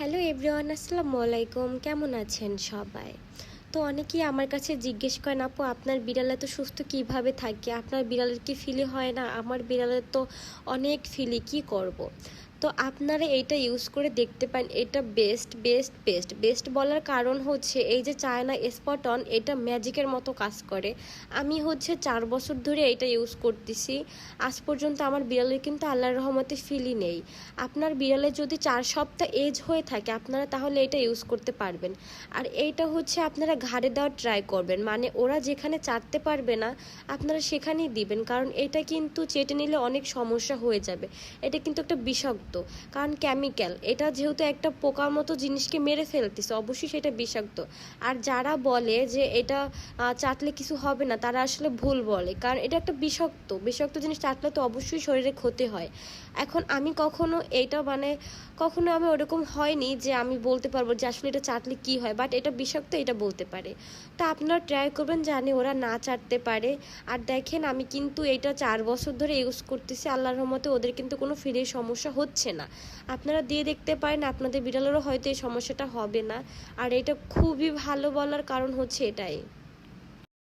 Hello everyone আসসালামু আলাইকুম। কেমন আছেন সবাই? তো অনেকেই আমার কাছে জিজ্ঞেস করেন, আপু, আপনার বিড়ালে তো সুস্থ কীভাবে থাকে? আপনার বিড়ালের কি ফিলি হয় না? আমার বিড়ালের তো অনেক ফিলি কি করব। তো আপনারা এইটা ইউজ করে দেখতে পান, এটা বেস্ট বেস্ট বেস্ট বেস্ট বলার কারণ হচ্ছে এই যে চায়না স্পট অন এটা ম্যাজিকের মতো কাজ করে। আমি হচ্ছে চার বছর ধরে এটা ইউজ করতেছি। আজ পর্যন্ত আমার বিড়ালের কিন্তু আল্লাহর রহমতে ফিলি নেই। আপনার বিড়ালের যদি চার সপ্তাহ এজ হয়ে থাকে, আপনারা তাহলে এটা ইউজ করতে পারবেন। আর এইটা হচ্ছে আপনারা ঘাড়ে দেওয়ার ট্রাই করবেন। মানে ওরা যেখানে চাটতে পারবে না, আপনারা সেখানেই দিবেন। কারণ এটা কিন্তু চেটে নিলে অনেক সমস্যা হয়ে যাবে। এটা কিন্তু একটা বিষাক্ত কারণ কেমিক্যাল এটা যেহেতু একটা পোকার মতো জিনিসকে মেরে ফেলতেছে, অবশ্যই সেটা বিষাক্ত। আর যারা বলে যে এটা চাটলে কিছু হবে না, তারা আসলে ভুল বলে, কারণ এটা একটা বিষাক্ত বিষাক্ত জিনিস চাটলে তো অবশ্যই শরীরে ক্ষতি হয়। এখন আমি কখনো এটা মানে কখনো আমি ওরকম হয়নি যে আমি বলতে পারব যে আসলে এটা চাটলে কি হয় বাট এটা বিষাক্ত এটা বলতে পারে। তা আপনারা ট্রাই করবেন জানি ওরা না চাটতে পারে। আর দেখেন আমি কিন্তু এটা চার বছর ধরে ইউজ করতেছি, আল্লাহর রহমতে ওদের কিন্তু কোনো ফিরে সমস্যা হচ্ছে না। আপনারা দিয়ে দেখতে পারেন, আপনাদের বিড়ালেরও হয়তো এই সমস্যাটা হবে না। আর এটা খুবই ভালো বলার কারণ হচ্ছে এটাই।